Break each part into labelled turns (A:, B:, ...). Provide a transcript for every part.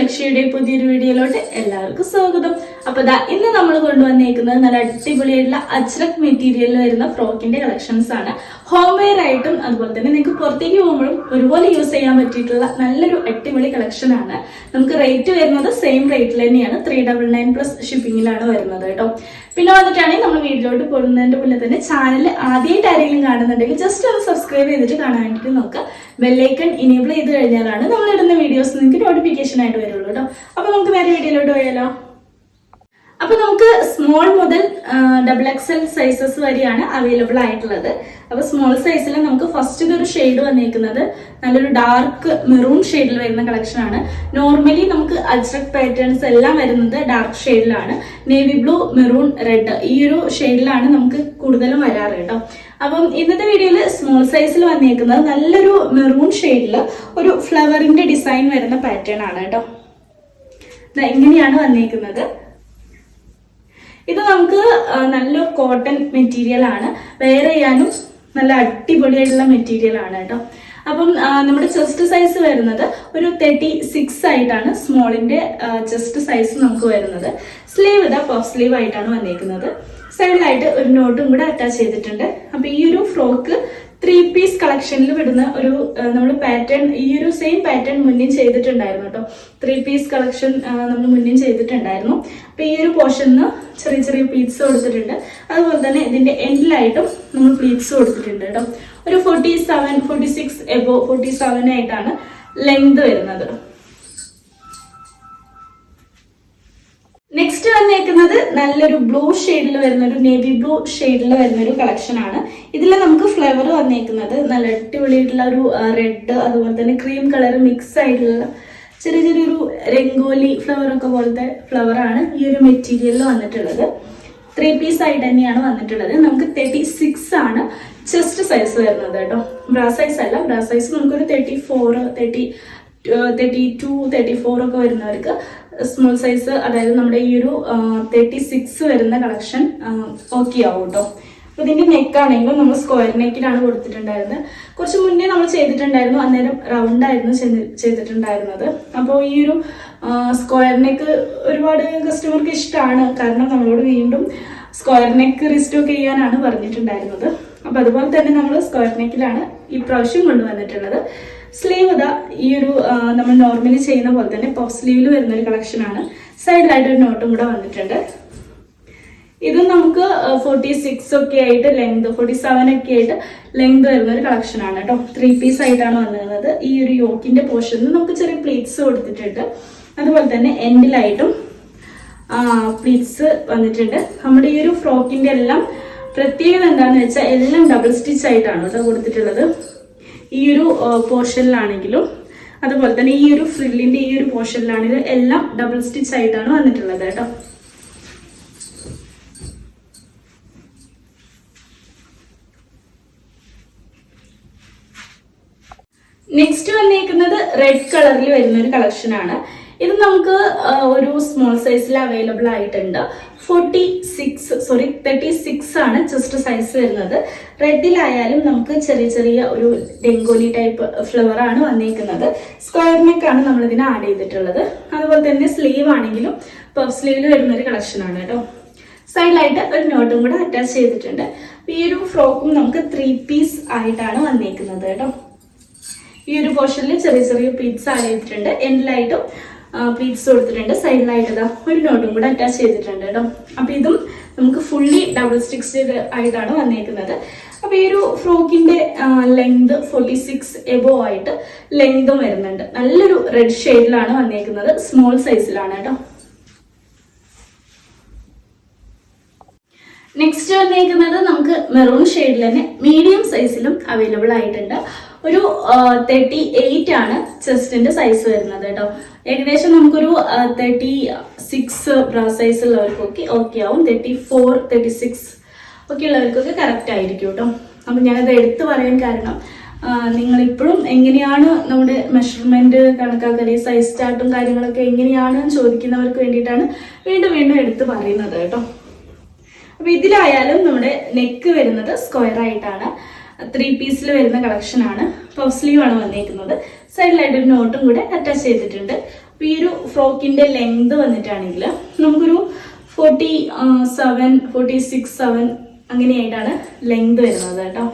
A: ലക്ഷ്യയുടെ പുതിയൊരു വീഡിയോയിലോട്ട് എല്ലാവർക്കും സ്വാഗതം. അപ്പൊ ദാ ഇന്ന് നമ്മൾ കൊണ്ടുവന്നേക്കുന്നത് നല്ല അടിപൊളിയായിട്ടുള്ള അജ്രക് മെറ്റീരിയലിൽ വരുന്ന ഫ്രോക്കിന്റെ കളക്ഷൻസ് ആണ്. ഹോം ആയിട്ടും അതുപോലെ തന്നെ നിങ്ങൾക്ക് പുറത്തേക്ക് പോകുമ്പോഴും ഒരുപോലെ യൂസ് ചെയ്യാൻ പറ്റിയിട്ടുള്ള നല്ലൊരു അടിപൊളി കളക്ഷൻ ആണ്. നമുക്ക് റേറ്റ് വരുന്നത് സെയിം റേറ്റിൽ തന്നെയാണ്. ത്രീ ഡബിൾ നയൻ പ്ലസ് ഷിപ്പിങ്ങിലാണ് വരുന്നത് കേട്ടോ. പിന്നെ വന്നിട്ടാണെങ്കിൽ നമ്മൾ വീട്ടിലോട്ട് പോകുന്നതിന്റെ മുന്നേ തന്നെ ചാനൽ ആദ്യമായിട്ട് ആരെങ്കിലും കാണുന്നുണ്ടെങ്കിൽ ജസ്റ്റ് ഒന്ന് സബ്സ്ക്രൈബ് ചെയ്തിട്ട് കാണാൻ വേണ്ടിയിട്ട് നോക്കുക ബെല്ലൈക്കൺ ഇനേബിൾ ചെയ്ത് കഴിഞ്ഞാലാണ് നമ്മൾ ഇടുന്ന വീഡിയോസ് നിങ്ങൾക്ക് നോട്ടിഫിക്കേഷൻ ആയിട്ട് വരുള്ളൂ കേട്ടോ. അപ്പോൾ നമുക്ക് വേറെ വീഡിയോയിലോട്ട് പോയാലോ? അപ്പൊ നമുക്ക് സ്മോൾ മുതൽ ഡബിൾ എക്സൽ സൈസസ് വരെയാണ് അവൈലബിൾ ആയിട്ടുള്ളത്. അപ്പൊ സ്മോൾ സൈസിൽ നമുക്ക് ഫസ്റ്റ് ഒരു ഷെയ്ഡ് വന്നിരിക്കുന്നത് നല്ലൊരു ഡാർക്ക് മെറൂൺ ഷെയ്ഡിൽ വരുന്ന കളക്ഷൻ ആണ്. നോർമലി നമുക്ക് അജ്രക് പാറ്റേൺസ് എല്ലാം വരുന്നത് ഡാർക്ക് ഷെയ്ഡിലാണ് നേവി ബ്ലൂ മെറൂൺ റെഡ് ഈ ഒരു ഷെയ്ഡിലാണ് നമുക്ക് കൂടുതലും വരാറ് കേട്ടോ. അപ്പം ഇന്നത്തെ വീഡിയോയിൽ സ്മോൾ സൈസിൽ വന്നിരിക്കുന്നത് നല്ലൊരു മെറൂൺ ഷെയ്ഡിൽ ഒരു ഫ്ലവറിന്റെ ഡിസൈൻ വരുന്ന പാറ്റേൺ ആണ് കേട്ടോ. ഇങ്ങനെയാണ് വന്നേക്കുന്നത്. ഇത് നമുക്ക് നല്ല കോട്ടൺ മെറ്റീരിയൽ ആണ്. വെയർ ചെയ്യാനും നല്ല അടിപൊളിയായിട്ടുള്ള മെറ്റീരിയൽ ആണ് കേട്ടോ. അപ്പം നമ്മുടെ ചെസ്റ്റ് സൈസ് വരുന്നത് ഒരു തേർട്ടി സിക്സ് ആയിട്ടാണ് സ്മോളിന്റെ ചെസ്റ്റ് സൈസ് നമുക്ക് വരുന്നത്. സ്ലീവ് ഇതാ പഫ് സ്ലീവ് ആയിട്ടാണ് വന്നേക്കുന്നത്. സൈഡിലായിട്ട് ഒരു നോട്ടും കൂടെ അറ്റാച്ച് ചെയ്തിട്ടുണ്ട്. അപ്പൊ ഈ ഒരു ഫ്രോക്ക് ത്രീ പീസ് കളക്ഷനിൽ വിടുന്ന ഒരു നമ്മൾ പാറ്റേൺ ഈ ഒരു സെയിം പാറ്റേൺ മുന്നേ ചെയ്തിട്ടുണ്ടായിരുന്നു കേട്ടോ. ത്രീ പീസ് കളക്ഷൻ നമ്മൾ മുന്നേ ചെയ്തിട്ടുണ്ടായിരുന്നു. അപ്പൊ ഈ ഒരു പോർഷനിൽ ചെറിയ ചെറിയ പ്ലീറ്റ്സ് കൊടുത്തിട്ടുണ്ട്. അതുപോലെ തന്നെ ഇതിന്റെ എൻഡിലായിട്ടും നമ്മൾ പ്ലീറ്റ്സ് കൊടുത്തിട്ടുണ്ട് കേട്ടോ. ഒരു forty seven forty six above forty seven ആയിട്ടാണ് ലെങ്ത് വരുന്നത്. നെക്സ്റ്റ് വന്നേക്കുന്നത് നല്ലൊരു ബ്ലൂ ഷെയ്ഡിൽ വരുന്ന ഒരു നേവി ബ്ലൂ ഷെയ്ഡിൽ വരുന്ന ഒരു കളക്ഷൻ ആണ്. ഇതിൽ നമുക്ക് ഫ്ലവർ വന്നേക്കുന്നത് നല്ല അടിപൊളിയായിട്ടുള്ള ഒരു റെഡ് അതുപോലെ തന്നെ ക്രീം കളർ മിക്സ് ആയിട്ടുള്ള ചെറിയ ചെറിയൊരു രംഗോലി ഫ്ലവർ ഒക്കെ പോലത്തെ ഫ്ലവർ ആണ് ഈ ഒരു മെറ്റീരിയലിൽ വന്നിട്ടുള്ളത്. ത്രീ പീസ് ആയിട്ട് തന്നെയാണ് വന്നിട്ടുള്ളത്. നമുക്ക് തേർട്ടി സിക്സ് ആണ് ചെസ്റ്റ് സൈസ് വരുന്നത് കേട്ടോ. ബ്രാ സൈസ് അല്ല. ബ്രാ സൈസ് നമുക്കൊരു thirty four thirty thirty two thirty four ഒക്കെ വരുന്നവർക്ക് സ്മോൾ സൈസ് അതായത് നമ്മുടെ ഈ ഒരു തേർട്ടി സിക്സ് വരുന്ന കളക്ഷൻ ഓക്കെ ആവും കേട്ടോ അപ്പൊ ഇതിന്റെ നെക്ക് ആണെങ്കിലും നമ്മൾ സ്ക്വയർ നെക്കിലാണ് കൊടുത്തിട്ടുണ്ടായിരുന്നത്. കുറച്ച് മുന്നേ നമ്മൾ ചെയ്തിട്ടുണ്ടായിരുന്നു അന്നേരം റൗണ്ട് ആയിരുന്നു ചെയ്തി- ചെയ്തിട്ടുണ്ടായിരുന്നത്. അപ്പോൾ ഈ ഒരു സ്ക്വയർ നെക്ക് ഒരുപാട് കസ്റ്റമർക്ക് ഇഷ്ടമാണ് കാരണം നമ്മളോട് വീണ്ടും സ്ക്വയർ നെക്ക് റിസ്റ്റോക്ക് ചെയ്യാനാണ് പറഞ്ഞിട്ടുണ്ടായിരുന്നത്. അപ്പൊ അതുപോലെ തന്നെ നമ്മൾ സ്ക്വയർ നെക്കിലാണ് ഈ പ്രാവശ്യം കൊണ്ടുവന്നിട്ടുള്ളത്. സ്ലീവ് ഇതാ ഈ ഒരു നമ്മൾ നോർമലി ചെയ്യുന്ന പോലെ തന്നെ പഫ് സ്ലീവിൽ വരുന്ന ഒരു കളക്ഷനാണ് സൈഡിലായിട്ട് ഒരു നോട്ടും കൂടെ വന്നിട്ടുണ്ട്. ഇത് നമുക്ക് ഫോർട്ടി സിക്സ് ഒക്കെ ആയിട്ട് ലെങ്ത് ഫോർട്ടി സെവൻ ഒക്കെ ആയിട്ട് ലെങ്ത് വരുന്ന ഒരു കളക്ഷൻ ആണ് കേട്ടോ. ത്രീ പീസ് ആയിട്ടാണ് വന്നിരുന്നത്. ഈ ഒരു യോക്കിന്റെ പോർഷനിൽ നമുക്ക് ചെറിയ പ്ലീറ്റ്സ് കൊടുത്തിട്ടുണ്ട്. അതുപോലെ തന്നെ എൻഡിലായിട്ടും പ്ലീറ്റ്സ് വന്നിട്ടുണ്ട്. നമ്മുടെ ഈ ഒരു ഫ്രോക്കിന്റെ എല്ലാം പ്രത്യേകത എന്താണെന്ന് വെച്ചാൽ എല്ലാം ഡബിൾ സ്റ്റിച്ച് ആയിട്ടാണ് കേട്ടോ കൊടുത്തിട്ടുള്ളത്. ഈ ഒരു പോർഷനിലാണെങ്കിലും അതുപോലെ തന്നെ ഈ ഒരു ഫ്രില്ലിന്റെ ഈ ഒരു പോർഷനിലാണെങ്കിലും എല്ലാം ഡബിൾ സ്റ്റിച്ച് ആയിട്ടാണ് വന്നിട്ടുള്ളത് കേട്ടോ. നെക്സ്റ്റ് വന്നേക്കുന്നത് റെഡ് കളറിൽ വരുന്ന ഒരു കളക്ഷൻ ആണ്. ഇത് നമുക്ക് ഒരു സ്മോൾ സൈസിൽ അവൈലബിൾ ആയിട്ടുണ്ട്. Forty six sorry thirty six ആണ് ചെസ്റ്റ് സൈസ് വരുന്നത്. റെഡിലായാലും നമുക്ക് ചെറിയ ചെറിയ ഒരു ഡെങ്കോലി ടൈപ്പ് ഫ്ലവർ ആണ് വന്നിരിക്കുന്നത് സ്ക്വയർ നെക്ക് ആണ് നമ്മൾ ഇതിന് ആഡ് ചെയ്തിട്ടുള്ളത്. അതുപോലെ തന്നെ സ്ലീവ് ആണെങ്കിലും പഫ് സ്ലീവിൽ വരുന്ന ഒരു കളക്ഷൻ ആണ് കേട്ടോ. സൈഡിലായിട്ട് ഒരു നോട്ടും കൂടെ അറ്റാച്ച് ചെയ്തിട്ടുണ്ട്. ഈ ഒരു ഫ്രോക്കും നമുക്ക് ത്രീ പീസ് ആയിട്ടാണ് വന്നിരിക്കുന്നത് കേട്ടോ. ഈ ഒരു പോർഷനിൽ ചെറിയ ചെറിയ പീസ് ആഡ് ചെയ്തിട്ടുണ്ട്. എൻഡിലായിട്ടും പീറ്റ്സ് കൊടുത്തിട്ടുണ്ട്. സൈഡിലായിട്ട് ഇതാ ഒരു നോട്ടും കൂടെ അറ്റാച്ച് ചെയ്തിട്ടുണ്ട് കേട്ടോ. അപ്പൊ ഇതും നമുക്ക് ഫുള്ളി ഡബിൾ സ്റ്റിക്സ് ആയിട്ടാണ് വന്നേക്കുന്നത്. അപ്പൊ ഈ ഒരു ഫ്രോക്കിന്റെ ലെങ്ത് ഫോർട്ടി സിക്സ് എബോ ആയിട്ട് ലെങ്തും വരുന്നുണ്ട്. നല്ലൊരു റെഡ് ഷെയ്ഡിലാണ് വന്നേക്കുന്നത്. സ്മോൾ സൈസിലാണ് കേട്ടോ. നെക്സ്റ്റ് വന്നേക്കുന്നത് നമുക്ക് മെറൂൺ ഷെയ്ഡിൽ തന്നെ മീഡിയം സൈസിലും അവൈലബിൾ ആയിട്ടുണ്ട്. ഒരു തേർട്ടി എയ്റ്റ് ആണ് ചെസ്റ്റിന്റെ സൈസ് വരുന്നത് കേട്ടോ. ഏകദേശം നമുക്കൊരു തേർട്ടി സിക്സ് ബ്രാ സൈസ് ഉള്ളവർക്കൊക്കെ ഓക്കെ ആവും. തേർട്ടി ഫോർ തേർട്ടി സിക്സ് ഒക്കെ ഉള്ളവർക്കൊക്കെ കറക്റ്റ് ആയിരിക്കും കേട്ടോ. അപ്പം ഞാനത് എടുത്തു പറയാൻ കാരണം നിങ്ങൾ ഇപ്പോഴും എങ്ങനെയാണ് നമ്മുടെ മെഷർമെന്റ് കണക്കാക്കൽ സൈസ് ചാർട്ടും കാര്യങ്ങളൊക്കെ എങ്ങനെയാണ് ചോദിക്കുന്നവർക്ക് വേണ്ടിയിട്ടാണ് വീണ്ടും വീണ്ടും എടുത്തു പറയുന്നത് കേട്ടോ. അപ്പൊ ഇതിലായാലും നമ്മുടെ നെക്ക് വരുന്നത് സ്ക്വയർ ആയിട്ടാണ്. ത്രീ പീസിൽ വരുന്ന കളക്ഷൻ ആണ്. പഫ് സ്ലീവ് ആണ് വന്നേക്കുന്നത്. സൈഡിലായിട്ട് ഒരു നോട്ടും കൂടെ അറ്റാച്ച് ചെയ്തിട്ടുണ്ട്. അപ്പൊ ഈ ഒരു ഫ്രോക്കിന്റെ ലെങ്ത് വന്നിട്ടാണെങ്കിൽ നമുക്കൊരു forty seven forty six seven അങ്ങനെയായിട്ടാണ് length വരുന്നത് കേട്ടോ.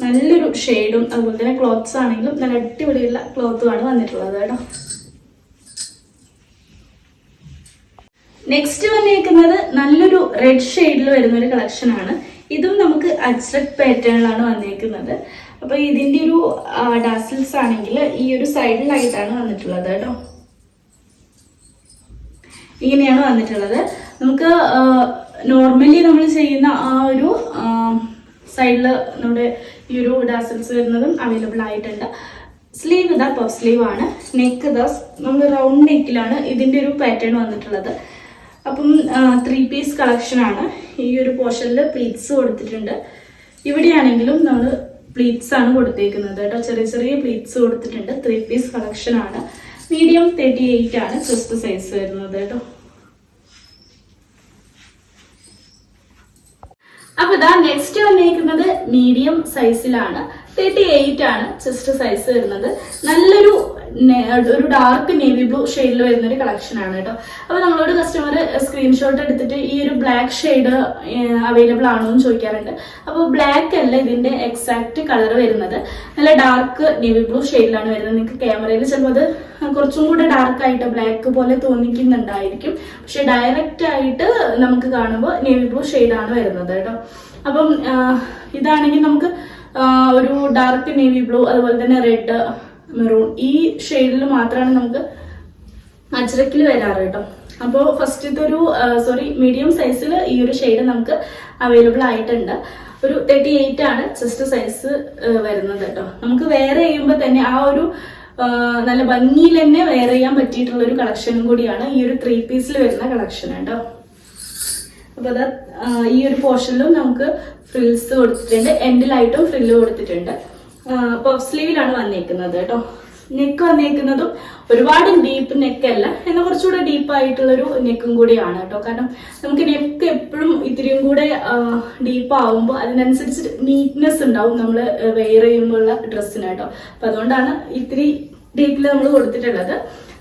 A: നല്ലൊരു ഷെയ്ഡും അതുപോലെ തന്നെ ക്ലോത്ത്സ് ആണെങ്കിലും നല്ല അടിപൊളിയുള്ള ക്ലോത്തുമാണ് വന്നിട്ടുള്ളത് കേട്ടോ. നെക്സ്റ്റ് വന്നിരിക്കുന്നത് നല്ലൊരു റെഡ് ഷെയ്ഡിൽ വരുന്ന ഒരു കളക്ഷൻ ആണ്. ഇതും നമുക്ക് അജ്രക് പാറ്റേണിലാണ് വന്നിരിക്കുന്നത് അപ്പൊ ഇതിന്റെ ഒരു ഡാസിൽസ് ആണെങ്കിൽ ഈ ഒരു സൈഡിലായിട്ടാണ് വന്നിട്ടുള്ളത് കേട്ടോ. ഇങ്ങനെയാണ് വന്നിട്ടുള്ളത്. നമുക്ക് നോർമലി നമ്മൾ ചെയ്യുന്ന ആ ഒരു സൈഡിൽ നമ്മുടെ ഈ ഒരു ഡാസിൽസ് വരുന്നതും അവൈലബിൾ ആയിട്ടുണ്ട്. സ്ലീവ് ഇതാ പഫ് സ്ലീവ് ആണ്. നെക്ക് ഇതാ നമ്മൾ റൗണ്ട് നെക്കിലാണ് ഇതിന്റെ ഒരു പാറ്റേൺ വന്നിട്ടുള്ളത്. അപ്പം ത്രീ പീസ് കളക്ഷൻ ആണ്. ഈ ഒരു പോർഷനിൽ പ്ലീറ്റ്സ് കൊടുത്തിട്ടുണ്ട്. ഇവിടെയാണെങ്കിലും നമ്മൾ പ്ലീറ്റ്സ് ആണ് കൊടുത്തേക്കുന്നത് കേട്ടോ. ചെറിയ ചെറിയ പ്ലീറ്റ്സ് കൊടുത്തിട്ടുണ്ട്. ത്രീ പീസ് കളക്ഷൻ ആണ്. മീഡിയം തേർട്ടി എയ്റ്റ് ആണ് ചെസ്റ്റ് സൈസ് വരുന്നത് കേട്ടോ. അപ്പൊ ഇതാ നെക്സ്റ്റ് വന്നേക്കുന്നത് മീഡിയം സൈസിലാണ് തേർട്ടി എയ്റ്റ് ആണ് ചെസ്റ്റ് സൈസ് വരുന്നത്. നല്ലൊരു ഒരു ഡാർക്ക് നേവി ബ്ലൂ ഷെയ്ഡിൽ വരുന്ന ഒരു കളക്ഷൻ ആണ് കേട്ടോ. അപ്പൊ നമ്മളോട് കസ്റ്റമർ സ്ക്രീൻഷോട്ട് എടുത്തിട്ട് ഈ ഒരു ബ്ലാക്ക് ഷെയ്ഡ് അവൈലബിൾ ആണോ എന്ന് ചോദിക്കാറുണ്ട്. അപ്പോൾ ബ്ലാക്ക് അല്ല ഇതിന്റെ എക്സാക്ട് കളർ വരുന്നത്. നല്ല ഡാർക്ക് നേവി ബ്ലൂ ഷെയ്ഡിലാണ് വരുന്നത്. നിങ്ങൾക്ക് ക്യാമറയിൽ ചിലപ്പോൾ അത് കുറച്ചും കൂടെ ഡാർക്ക് ആയിട്ട് ബ്ലാക്ക് പോലെ തോന്നിക്കുന്നുണ്ടായിരിക്കും. പക്ഷെ ഡയറക്റ്റ് ആയിട്ട് നമുക്ക് കാണുമ്പോൾ നേവി ബ്ലൂ ഷെയ്ഡാണ് വരുന്നത് കേട്ടോ. അപ്പം ഇതാണെങ്കിൽ നമുക്ക് ഒരു ഡാർക്ക് നേവി ബ്ലൂ അതുപോലെ തന്നെ റെഡ് മെറൂൺ ഈ ഷെയ്ഡിൽ മാത്രമാണ് നമുക്ക് അജ്രക്കിൽ വരാറ് കേട്ടോ. അപ്പോൾ ഫസ്റ്റ് ഒരു സോറി മീഡിയം സൈസിൽ ഈ ഒരു ഷെയ്ഡ് നമുക്ക് അവൈലബിൾ ആയിട്ടുണ്ട്. ഒരു തേർട്ടി എയ്റ്റ് ആണ് ചെസ്റ്റ് സൈസ് വരുന്നത് കേട്ടോ. നമുക്ക് വേറെ ചെയ്യുമ്പോൾ തന്നെ ആ ഒരു നല്ല ഭംഗിയിൽ തന്നെ വേറെ ചെയ്യാൻ പറ്റിയിട്ടുള്ള ഒരു കളക്ഷനും കൂടിയാണ് ഈ ഒരു ത്രീ പീസിൽ വരുന്ന കളക്ഷൻ കേട്ടോ. അപ്പൊ അത് ഈ ഒരു പോർഷനിലും നമുക്ക് ഫ്രിൽസ് കൊടുത്തിട്ടുണ്ട്. എൻഡിലായിട്ടും ഫ്രില്ല് കൊടുത്തിട്ടുണ്ട്. പഫ് സ്ലീവിലാണ് വന്നേക്കുന്നത് കേട്ടോ. നെക്ക് വന്നേക്കുന്നതും ഒരുപാട് ഡീപ്പ് നെക്ക് അല്ല എന്നാൽ കുറച്ചുകൂടെ ഡീപ്പ് ആയിട്ടുള്ള ഒരു നെക്കും കൂടിയാണ് കേട്ടോ. കാരണം നമുക്ക് നെക്ക് എപ്പോഴും ഇത്രയും കൂടെ ഡീപ്പ് ആവുമ്പോൾ അതിനനുസരിച്ച് നീറ്റ്നെസ് ഉണ്ടാവും നമ്മൾ വെയർ ചെയ്യുമ്പോഴുള്ള ഡ്രസ്സിന് കേട്ടോ. അപ്പൊ അതുകൊണ്ടാണ് ഇത്തിരി ഡീപ്പിൽ നമ്മൾ കൊടുത്തിട്ടുള്ളത്.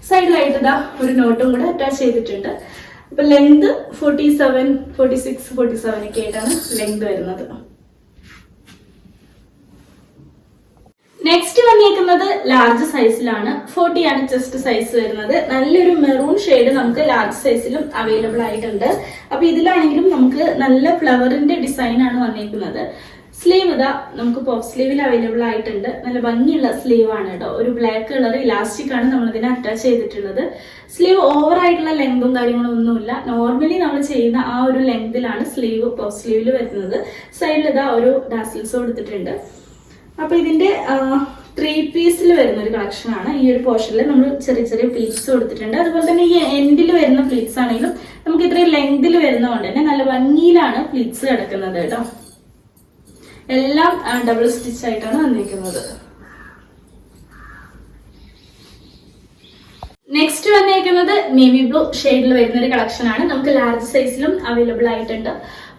A: സൈഡിലായിട്ട് ഇതാ ഒരു നോട്ടും കൂടെ അറ്റാച്ച് ചെയ്തിട്ടുണ്ട്. അപ്പൊ length forty seven forty six forty seven ഒക്കെ ആയിട്ടാണ് ലെങ്ത് വരുന്നത്. നെക്സ്റ്റ് വന്നിരിക്കുന്നത് ലാർജ് സൈസിലാണ് ഫോർട്ടി ആണ് ചെസ്റ്റ് സൈസ് വരുന്നത്. നല്ലൊരു മെറൂൺ ഷെയ്ഡ് നമുക്ക് ലാർജ് സൈസിലും അവൈലബിൾ ആയിട്ടുണ്ട്. അപ്പൊ ഇതിലാണെങ്കിലും നമുക്ക് നല്ല ഫ്ലവറിന്റെ ഡിസൈൻ ആണ് വന്നിരിക്കുന്നത് സ്ലീവ് ഇതാ നമുക്ക് പോപ്പ് സ്ലീവിൽ അവൈലബിൾ ആയിട്ടുണ്ട്. നല്ല ഭംഗിയുള്ള സ്ലീവ് ആണ് കേട്ടോ ഒരു ബ്ലാക്ക് കളർ ഇലാസ്റ്റിക് ആണ് നമ്മൾ ഇതിനെ അറ്റാച്ച് ചെയ്തിട്ടുള്ളത്. സ്ലീവ് ഓവർ ആയിട്ടുള്ള ലെങ്തും കാര്യങ്ങളും ഒന്നുമില്ല. നോർമലി നമ്മൾ ചെയ്യുന്ന ആ ഒരു ലെങ്തിലാണ് സ്ലീവ് പോപ്പ് സ്ലീവിൽ വരുന്നത്. സൈഡിൽ ഇതാ ഒരു ഡാസിൽസ് കൊടുത്തിട്ടുണ്ട് അപ്പൊ ഇതിന്റെ ത്രീ പീസിൽ വരുന്ന ഒരു കളക്ഷൻ ആണ്. ഈ ഒരു പോർഷനിൽ നമ്മൾ ചെറിയ ചെറിയ പ്ലീറ്റ്സ് കൊടുത്തിട്ടുണ്ട് അതുപോലെ തന്നെ ഈ എൻഡിൽ വരുന്ന പ്ലീറ്റ്സ് ആണെങ്കിലും നമുക്ക് ഇത്രയും ലെങ്തിൽ വരുന്നതുകൊണ്ട് തന്നെ നല്ല ഭംഗിയിലാണ് പ്ലീറ്റ്സ് കിടക്കുന്നത് കേട്ടോ എല്ലാം ഡബിൾ സ്റ്റിച്ച് ആയിട്ടാണ് വന്നിരിക്കുന്നത് നെക്സ്റ്റ് വന്നേക്കുന്നത് നേവി ബ്ലൂ ഷെയ്ഡിൽ വരുന്ന ഒരു കളക്ഷൻ ആണ്. നമുക്ക് ലാർജ് സൈസിലും അവൈലബിൾ ആയിട്ടുണ്ട്.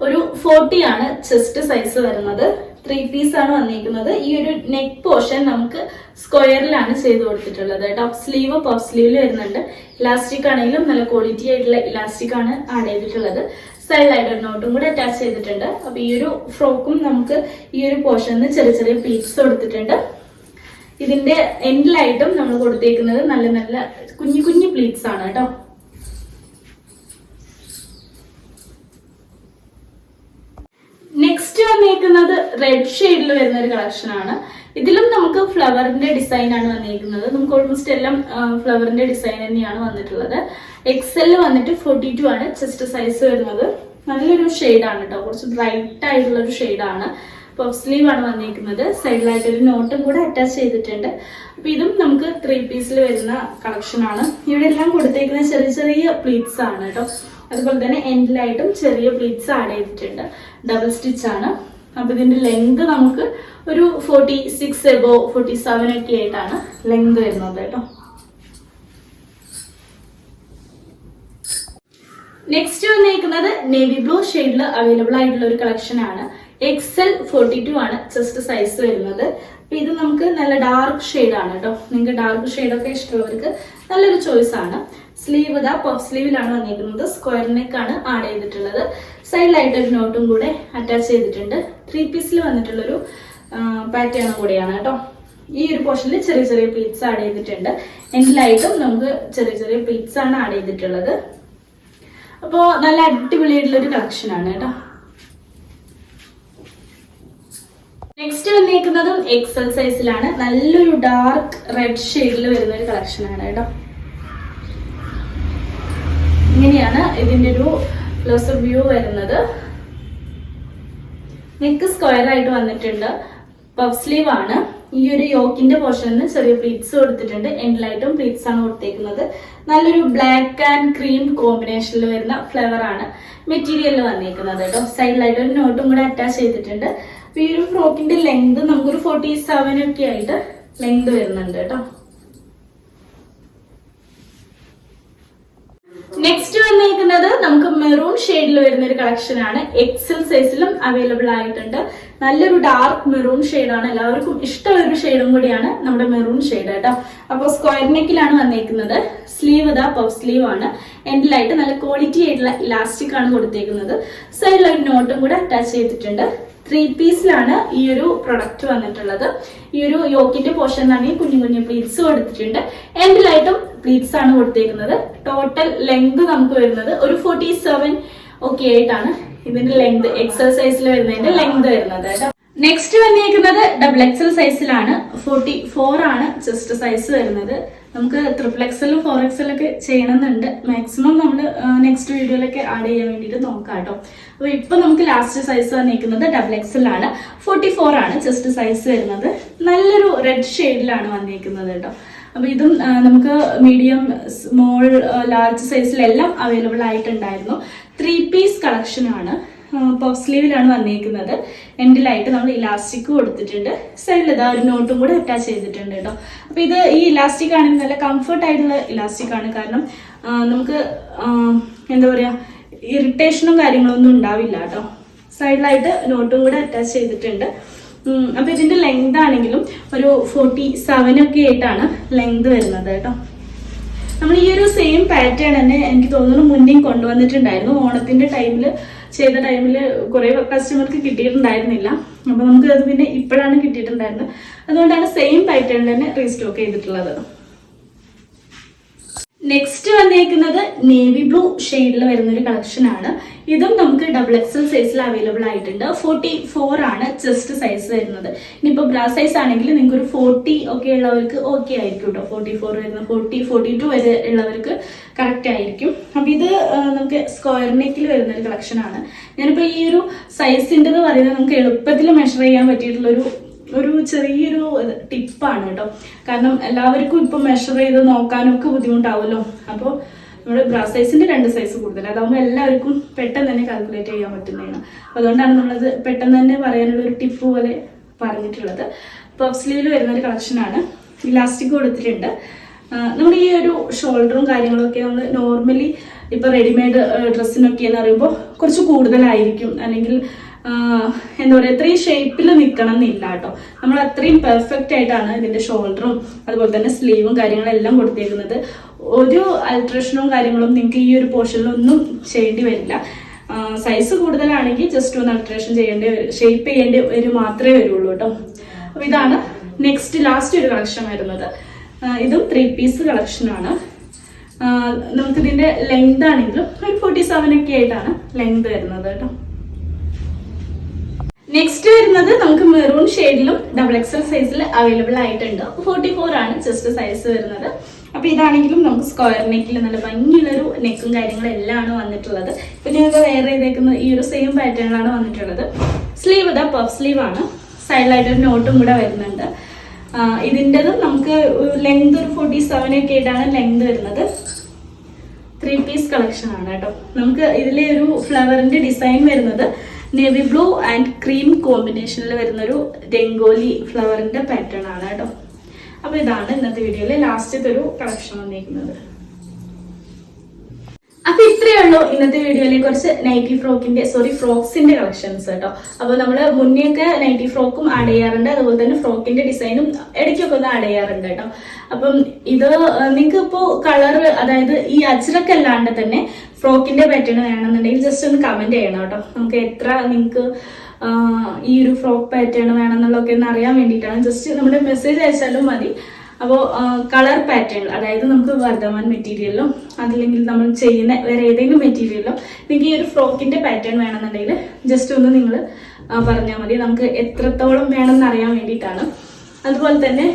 A: ഒരു ഫോർട്ടി ആണ് ചെസ്റ്റ് സൈസ് വരുന്നത്. ത്രീ പീസ് ആണ് വന്നിരിക്കുന്നത് ഈ ഒരു നെക്ക് പോർഷൻ നമുക്ക് സ്ക്വയറിലാണ് ചെയ്ത് കൊടുത്തിട്ടുള്ളത്. ടോപ്പ് സ്ലീവ് പഫ് സ്ലീവിൽ വരുന്നുണ്ട്. ഇലാസ്റ്റിക് ആണെങ്കിലും നല്ല ക്വാളിറ്റി ആയിട്ടുള്ള ഇലാസ്റ്റിക് ആണ് ആഡ് ചെയ്തിട്ടുള്ളത്. സൈഡിലായിട്ട് ആയിട്ട് നോട്ടും കൂടെ അറ്റാച്ച് ചെയ്തിട്ടുണ്ട്. അപ്പൊ ഈ ഒരു ഫ്രോക്കും നമുക്ക് ഈ ഒരു പോർഷനിൽ ചെറിയ ചെറിയ പീസ് കൊടുത്തിട്ടുണ്ട്. ഇതിന്റെ എൻഡിലായിട്ടും നമ്മൾ കൊടുത്തേക്കുന്നത് നല്ല നല്ല കുഞ്ഞു കുഞ്ഞു പ്ലീറ്റ്സ് ആണ് കേട്ടോ. നെക്സ്റ്റ് വന്നേക്കുന്നത് റെഡ് ഷെയ്ഡിൽ വരുന്ന ഒരു കളക്ഷൻ ആണ്. ഇതിലും നമുക്ക് ഫ്ലവറിന്റെ ഡിസൈൻ ആണ് വന്നിരിക്കുന്നത്. നമുക്ക് ഓൾമോസ്റ്റ് എല്ലാം ഫ്ലവറിന്റെ ഡിസൈൻ തന്നെയാണ് വന്നിട്ടുള്ളത്. എക്സൽ വന്നിട്ട് ഫോർട്ടി ടു ആണ് ചെസ്റ്റ് സൈസ് വരുന്നത്. നല്ലൊരു ഷെയ്ഡാണ് കേട്ടോ കുറച്ച് ബ്രൈറ്റ് ആയിട്ടുള്ള ഒരു ഷെയ്ഡാണ് പഫ് സ്ലീവ് ആണ് വന്നിരിക്കുന്നത്. സൈഡിലായിട്ട് ഒരു നോട്ടും കൂടെ അറ്റാച്ച് ചെയ്തിട്ടുണ്ട്. അപ്പൊ ഇതും നമുക്ക് ത്രീ പീസിൽ വരുന്ന കളക്ഷൻ ആണ്. ഇവിടെ എല്ലാം കൊടുത്തേക്കുന്ന ചെറിയ ചെറിയ പ്ലീറ്റ്സ് ആണ് കേട്ടോ അതുപോലെ തന്നെ എൻഡിലായിട്ടും ചെറിയ പ്ലീറ്റ്സ് ആഡ് ചെയ്തിട്ടുണ്ട്. ഡബിൾ സ്റ്റിച്ച് ആണ്. അപ്പൊ ഇതിന്റെ ലെങ്ത് നമുക്ക് ഒരു forty six above forty seven ഒക്കെ ആയിട്ടാണ് ലെങ്ത് വരുന്നത് കേട്ടോ. നെക്സ്റ്റ് വന്നിരിക്കുന്നത് നേവി ബ്ലൂ ഷെയ്ഡിൽ അവൈലബിൾ ആയിട്ടുള്ള ഒരു കളക്ഷൻ ആണ്. എക്സൽ ഫോർട്ടി ടു ആണ് ചെസ്റ്റ് സൈസ് വരുന്നത്. അപ്പൊ ഇത് നമുക്ക് നല്ല ഡാർക്ക് ആണ് കേട്ടോ. നിങ്ങൾക്ക് ഡാർക്ക് ഷെയ്ഡൊക്കെ ഇഷ്ടമുള്ളവർക്ക് നല്ലൊരു ചോയ്സ് ആണ്. സ്ലീവ് ഇതാ പഫ് സ്ലീവിലാണ് വന്നിരിക്കുന്നത് സ്ക്വയർ നെക്ക് ആണ് ആഡ് ചെയ്തിട്ടുള്ളത്. സൈഡിലായിട്ട് ഒരു നോട്ടും കൂടെ അറ്റാച്ച് ചെയ്തിട്ടുണ്ട്. ത്രീ പീസിൽ വന്നിട്ടുള്ളൊരു പാറ്റേൺ കൂടിയാണ് കേട്ടോ. ഈ ഒരു പോർഷനിൽ ചെറിയ ചെറിയ പ്ലീറ്റ്സ് ആഡ് ചെയ്തിട്ടുണ്ട്. എൻഡിലായിട്ടും നമുക്ക് ചെറിയ ചെറിയ പ്ലീറ്റ്സ് ആണ് ആഡ് ചെയ്തിട്ടുള്ളത്. അപ്പോൾ നല്ല അടിപൊളിയായിട്ടുള്ള ഒരു കളക്ഷൻ ആണ് കേട്ടോ. നെക്സ്റ്റ് വന്നേക്കുന്നതും എക്സൽ സൈസിലാണ് നല്ലൊരു ഡാർക്ക് റെഡ് ഷെയ്ഡിൽ വരുന്ന ഒരു കളക്ഷൻ ആണ് കേട്ടോ. ഇങ്ങനെയാണ് ഇതിന്റെ ഒരു ക്ലോസ് വ്യൂ വരുന്നത്. നെക്ക് സ്ക്വയർ ആയിട്ട് വന്നിട്ടുണ്ട്. പഫ് സ്ലീവ് ആണ്. ഈ ഒരു യോക്കിന്റെ പോർഷനിൽ ചെറിയ പ്ലീറ്റ്സ് കൊടുത്തിട്ടുണ്ട്. എൻഡിലായിട്ടും പ്ലീറ്റ്സ് ആണ് കൊടുത്തേക്കുന്നത്. നല്ലൊരു ബ്ലാക്ക് ആൻഡ് ക്രീം കോമ്പിനേഷനിൽ വരുന്ന ഫ്ലവർ ആണ് മെറ്റീരിയൽ വന്നേക്കുന്നത് കേട്ടോ. സൈഡിലായിട്ട് ഒരു നോട്ടും കൂടെ അറ്റാച്ച് ചെയ്തിട്ടുണ്ട്. ഈ ഒരു ഫ്രോക്കിന്റെ ലെങ്ത് നമുക്കൊരു ഫോർട്ടി സെവൻ ഒക്കെ ആയിട്ട് ലെങ്ത് വരുന്നുണ്ട് കേട്ടോ. നെക്സ്റ്റ് വന്നിരിക്കുന്നത് നമുക്ക് മെറൂൺ ഷെയ്ഡിൽ വരുന്ന ഒരു കളക്ഷൻ ആണ്. എക്സൽ സൈസിലും അവൈലബിൾ ആയിട്ടുണ്ട്. നല്ലൊരു ഡാർക്ക് മെറൂൺ ആണ്. എല്ലാവർക്കും ഇഷ്ടമുള്ള ഒരു ഷെയ്ഡും കൂടിയാണ് നമ്മുടെ മെറൂൺ ഷെയ്ഡ് കേട്ടോ. അപ്പോൾ സ്ക്വയർ നെക്കിലാണ് വന്നേക്കുന്നത്. സ്ലീവ് ഇതാ പഫ് സ്ലീവ് ആണ്. എൻഡിലായിട്ട് നല്ല ക്വാളിറ്റി ആയിട്ടുള്ള ഇലാസ്റ്റിക് ആണ് കൊടുത്തേക്കുന്നത്. സൈഡിലൊരു നോട്ടും കൂടെ അറ്റാച്ച് ചെയ്തിട്ടുണ്ട്. ത്രീ പീസിലാണ് ഈ ഒരു പ്രൊഡക്റ്റ് വന്നിട്ടുള്ളത്. ഈ ഒരു യോക്കിന്റെ പോർഷൻ ആണെങ്കിൽ കുഞ്ഞു കുഞ്ഞു പ്ലീറ്റ്സ് കൊടുത്തിട്ടുണ്ട് എൻഡിലായിട്ടും പ്ലീറ്റ്സ് ആണ് കൊടുത്തേക്കുന്നത്. ടോട്ടൽ ലെങ്ത് നമുക്ക് വരുന്നത് ഒരു ഫോർട്ടി സെവൻ ഒക്കെ ആയിട്ടാണ് ഇതിന്റെ ലെങ്ത് എക്സസൈസിൽ വരുന്നതിന്റെ ലെങ്ത് വരുന്നത്. നെക്സ്റ്റ് വന്നിരിക്കുന്നത് ഡബിൾ എക്സൽ സൈസിലാണ് ഫോർട്ടി ഫോർ ആണ് ചെസ്റ്റ് സൈസ് വരുന്നത്. നമുക്ക് ത്രിപ്ലെക്സലും ഫോർ എക്സലും ഒക്കെ ചെയ്യണമെന്നുണ്ട്. മാക്സിമം നമ്മൾ നെക്സ്റ്റ് വീഡിയോയിലൊക്കെ ആഡ് ചെയ്യാൻ വേണ്ടിയിട്ട് നോക്കാം കേട്ടോ. അപ്പോൾ ഇപ്പൊ നമുക്ക് ലാസ്റ്റ് സൈസ് വന്നിരിക്കുന്നത് ഡബിൾ എക്സലാണ് ഫോർട്ടി ഫോർ ആണ് ചെസ്റ്റ് സൈസ് വരുന്നത്. നല്ലൊരു റെഡ് ഷെയ്ഡിലാണ് വന്നിരിക്കുന്നത് കേട്ടോ. അപ്പോൾ ഇതും നമുക്ക് മീഡിയം സ്മോൾ ലാർജ് സൈസിലെല്ലാം അവൈലബിൾ ആയിട്ടുണ്ടായിരുന്നു. ത്രീ പീസ് കളക്ഷനാണ് പഫ് സ്ലീവിലാണ് വന്നിരിക്കുന്നത് എൻഡിലായിട്ട് നമ്മൾ ഇലാസ്റ്റിക് കൊടുത്തിട്ടുണ്ട് സൈഡിൽ ഇതാ ഒരു നോട്ടും കൂടെ അറ്റാച്ച് ചെയ്തിട്ടുണ്ട് കേട്ടോ. അപ്പോൾ ഇത് ഈ ഇലാസ്റ്റിക് ആണെങ്കിൽ നല്ല കംഫർട്ട് ആയിട്ടുള്ള ഇലാസ്റ്റിക് ആണ്. കാരണം നമുക്ക് എന്താ പറയുക ഇറിറ്റേഷനും കാര്യങ്ങളൊന്നും ഉണ്ടാവില്ല കേട്ടോ. സൈഡിലായിട്ട് നോട്ടും കൂടെ അറ്റാച്ച് ചെയ്തിട്ടുണ്ട്. അപ്പോൾ ഇതിന്റെ ലെങ്ത് ആണെങ്കിലും ഒരു ഫോർട്ടി സെവൻ ഒക്കെ ആയിട്ടാണ് ലെങ്ത് വരുന്നത് കേട്ടോ. നമ്മൾ ഈ ഒരു സെയിം പാറ്റേൺ തന്നെ എനിക്ക് തോന്നുന്നു മുന്നേ കൊണ്ടുവന്നിട്ടുണ്ടായിരുന്നു. ഓണത്തിന്റെ ടൈമിൽ ചെയ്ത ടൈമിൽ കുറെ കസ്റ്റമർക്ക് കിട്ടിയിട്ടുണ്ടായിരുന്നില്ല. അപ്പൊ നമുക്ക് അത് പിന്നെ ഇപ്പോഴാണ് കിട്ടിയിട്ടുണ്ടായിരുന്നത്. അതുകൊണ്ടാണ് സെയിം പാറ്റേൺ തന്നെ റീസ്റ്റോക്ക് ചെയ്തിട്ടുള്ളത്. നെക്സ്റ്റ് വന്നേക്കുന്നത് നേവി ബ്ലൂ ഷെയ്ഡിൽ വരുന്ന ഒരു കളക്ഷൻ ആണ്. ഇതും നമുക്ക് ഡബിൾ എക്സൽ സൈസിൽ അവൈലബിൾ ആയിട്ടുണ്ട്. ഫോർട്ടി ഫോർ ആണ് ചെസ്റ്റ് സൈസ് വരുന്നത്. ഇനിയിപ്പോൾ ബ്രാ സൈസ് ആണെങ്കിൽ നിങ്ങൾക്ക് ഒരു ഫോർട്ടി ഒക്കെ ഉള്ളവർക്ക് ഓക്കെ ആയിരിക്കും കേട്ടോ ഫോർട്ടി ഫോർ വരുന്ന ഫോർട്ടി ഫോർട്ടി ടു വരെ ഉള്ളവർക്ക് കറക്റ്റ് ആയിരിക്കും. അപ്പം ഇത് നമുക്ക് സ്ക്വയർ നെക്കിൽ വരുന്ന ഒരു കളക്ഷൻ ആണ്. ഞാനിപ്പോൾ ഈ ഒരു സൈസിന്റെ എന്ന് പറയുന്നത് നമുക്ക് എളുപ്പത്തിൽ മെഷർ ചെയ്യാൻ പറ്റിയിട്ടുള്ള ഒരു ചെറിയൊരു ടിപ്പാണ് കേട്ടോ. കാരണം എല്ലാവർക്കും ഇപ്പം മെഷർ ചെയ്ത് നോക്കാനൊക്കെ ബുദ്ധിമുട്ടാവുമല്ലോ അപ്പോൾ നമ്മുടെ ബ്രാ സൈസിന്റെ രണ്ട് സൈസ് കൂടുതൽ. അതാകുമ്പോൾ എല്ലാവർക്കും പെട്ടെന്ന് തന്നെ കാൽക്കുലേറ്റ് ചെയ്യാൻ പറ്റുന്നതാണ്. അതുകൊണ്ടാണ് നമ്മളത് പെട്ടെന്ന് തന്നെ പറയാനുള്ള ഒരു ടിപ്പ് പോലെ പറഞ്ഞിട്ടുള്ളത്. പഫ് സ്ലീവിൽ വരുന്ന ഒരു കളക്ഷനാണ് ഇലാസ്റ്റിക് കൊടുത്തിട്ടുണ്ട്. നമ്മുടെ ഈ ഒരു ഷോൾഡറും കാര്യങ്ങളൊക്കെ നമ്മൾ നോർമലി ഇപ്പൊ റെഡിമെയ്ഡ് ഡ്രസ്സിനൊക്കെ എന്ന് പറയുമ്പോൾ കുറച്ച് കൂടുതലായിരിക്കും. അല്ലെങ്കിൽ എന്താ പറയുക ഇത്രയും ഷേപ്പിൽ നിൽക്കണം എന്നില്ല കേട്ടോ. നമ്മൾ അത്രയും പെർഫെക്റ്റ് ആയിട്ടാണ് ഇതിന്റെ ഷോൾഡറും അതുപോലെ തന്നെ സ്ലീവും കാര്യങ്ങളെല്ലാം കൊടുത്തേക്കുന്നത്. ഒരു അൾട്രേഷനും കാര്യങ്ങളും നിങ്ങൾക്ക് ഈ ഒരു പോർഷനിലൊന്നും ചെയ്യേണ്ടി വരില്ല. സൈസ് കൂടുതലാണെങ്കിൽ ജസ്റ്റ് ഒന്ന് അൾട്രേഷൻ ചെയ്യേണ്ടി ഷേപ്പ് ചെയ്യേണ്ടി ഒരു മാത്രമേ വരുള്ളൂ കേട്ടോ. അപ്പൊ ഇതാണ് നെക്സ്റ്റ് ലാസ്റ്റ് ഒരു കളക്ഷൻ വരുന്നത്. ഇതും ത്രീ പീസ് കളക്ഷനാണ് നമുക്കിതിന്റെ ലെങ്ത് ആണെങ്കിലും ഒരു ഫോർട്ടി സെവൻ ഒക്കെ ആയിട്ടാണ് ലെങ്ത് വരുന്നത് കേട്ടോ. നെക്സ്റ്റ് വരുന്നത് നമുക്ക് മെറൂൺ ഷെയ്ഡിലും ഡബിൾ എക്സൽ സൈസിൽ അവൈലബിൾ ആയിട്ടുണ്ട്. ഫോർട്ടി ഫോർ ആണ് ചെസ്റ്റ് സൈസ് വരുന്നത്. അപ്പൊ ഇതാണെങ്കിലും നമുക്ക് സ്ക്വയർ നെക്കിൽ നല്ല ഭംഗിയുള്ളൊരു നെക്കും കാര്യങ്ങളും എല്ലാം ആണ് വന്നിട്ടുള്ളത് പിന്നെ ഞങ്ങൾക്ക് വേറെ ചെയ്തേക്കുന്ന ഈ ഒരു സെയിം പാറ്റേണിലാണ് വന്നിട്ടുള്ളത്. സ്ലീവ് ഇതാ പഫ് സ്ലീവ് ആണ്. സൈഡിലായിട്ടൊരു നോട്ടും കൂടെ വരുന്നുണ്ട്. ഇതിന്റെതും നമുക്ക് ലെങ്ത് ഒരു ഫോർട്ടി സെവൻ ഒക്കെ ആയിട്ടാണ് ലെങ്ത് വരുന്നത്. ത്രീ പീസ് കളക്ഷൻ ആണ് കേട്ടോ. നമുക്ക് ഇതിലെ ഒരു ഫ്ലവറിന്റെ ഡിസൈൻ വരുന്നത്. നേവി ബ്ലൂ ആൻഡ് ക്രീം കോമ്പിനേഷനിൽ വരുന്ന ഒരു രംഗോലി ഫ്ലവറിന്റെ പാറ്റേൺ ആണ് കേട്ടോ. അപ്പോൾ ഇതാണ് ഇന്നത്തെ വീഡിയോയിലെ ലാസ്റ്റത്തെ ഒരു കളക്ഷൻ വന്നിരിക്കുന്നത്. അപ്പൊ ഇത്രയേ ഉള്ളൂ ഇന്നത്തെ വീഡിയോയിലെ കുറച്ച് നൈറ്റി ഫ്രോക്കിന്റെ സോറി ഫ്രോക്സിന്റെ കളക്ഷൻസ് കേട്ടോ. അപ്പൊ നമ്മൾ മുന്നെയൊക്കെ നൈറ്റി ഫ്രോക്കും ആഡ് ചെയ്യാറുണ്ട്. അതുപോലെ തന്നെ ഫ്രോക്കിന്റെ ഡിസൈനും ഇടയ്ക്കൊക്കെ ഒന്ന് ആഡ് ചെയ്യാറുണ്ട് കേട്ടോ. അപ്പം ഇത് നിങ്ങൾക്ക് ഇപ്പോ കളർ അതായത് ഈ അജ്രക്കല്ലാണ്ട് തന്നെ ഫ്രോക്കിന്റെ പാറ്റേൺ വേണമെന്നുണ്ടെങ്കിൽ ജസ്റ്റ് ഒന്ന് കമന്റ് ചെയ്യണം കേട്ടോ. നമുക്ക് എത്ര നിങ്ങൾക്ക് ഈ ഒരു ഫ്രോക്ക് പാറ്റേൺ വേണമെന്നുള്ളതൊക്കെ ഒന്ന് അറിയാൻ വേണ്ടിയിട്ടാണ്. ജസ്റ്റ് നമ്മുടെ മെസ്സേജ് അയച്ചാലും മതി. അപ്പോൾ കളർ പാറ്റേൺ അതായത് നമുക്ക് വർദ്ധമാൻ മെറ്റീരിയലിലോ അതല്ലെങ്കിൽ നമ്മൾ ചെയ്യുന്ന വേറെ ഏതെങ്കിലും മെറ്റീരിയലിലോ നിങ്ങൾക്ക് ഈ ഒരു ഫ്രോക്കിന്റെ പാറ്റേൺ വേണമെന്നുണ്ടെങ്കിൽ ജസ്റ്റ് ഒന്ന് നിങ്ങൾ പറഞ്ഞാൽ മതി. നമുക്ക് എത്രത്തോളം വേണമെന്ന് അറിയാൻ വേണ്ടിയിട്ടാണ്. അതുപോലെ തന്നെ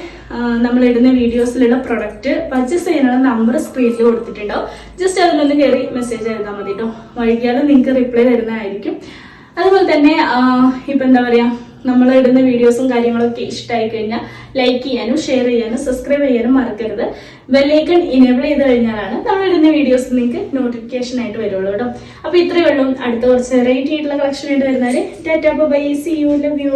A: നമ്മൾ ഇടുന്ന വീഡിയോസിലുള്ള പ്രൊഡക്റ്റ് പർച്ചേസ് ചെയ്യാനുള്ള നമ്പർ സ്ക്രീനിൽ കൊടുത്തിട്ടുണ്ടാവും. ജസ്റ്റ് അതിലൊന്ന് കയറി മെസ്സേജ് എഴുതാൽ മതി കേട്ടോ വൈകിയാലും നിങ്ങൾക്ക് റിപ്ലൈ തരുന്നതായിരിക്കും അതുപോലെ തന്നെ ഇപ്പം എന്താ പറയുക നമ്മൾ ഇടുന്ന വീഡിയോസും കാര്യങ്ങളൊക്കെ ഇഷ്ടമായി കഴിഞ്ഞാൽ ലൈക്ക് ചെയ്യാനും ഷെയർ ചെയ്യാനും സബ്സ്ക്രൈബ് ചെയ്യാനും മറക്കരുത്. ബെല്ലൈക്കൺ ഇനേബിൾ ചെയ്ത് കഴിഞ്ഞാലാണ് നമ്മൾ ഇടുന്ന വീഡിയോസ് നിങ്ങൾക്ക് നോട്ടിഫിക്കേഷൻ ആയിട്ട് വരുള്ളൂ കേട്ടോ അപ്പോൾ ഇത്രയേ ഉള്ളൂ. അടുത്ത കുറച്ച് വെറൈറ്റി ആയിട്ടുള്ള കളക്ഷൻ ആയിട്ട് വരുന്നത് tata bye see you love you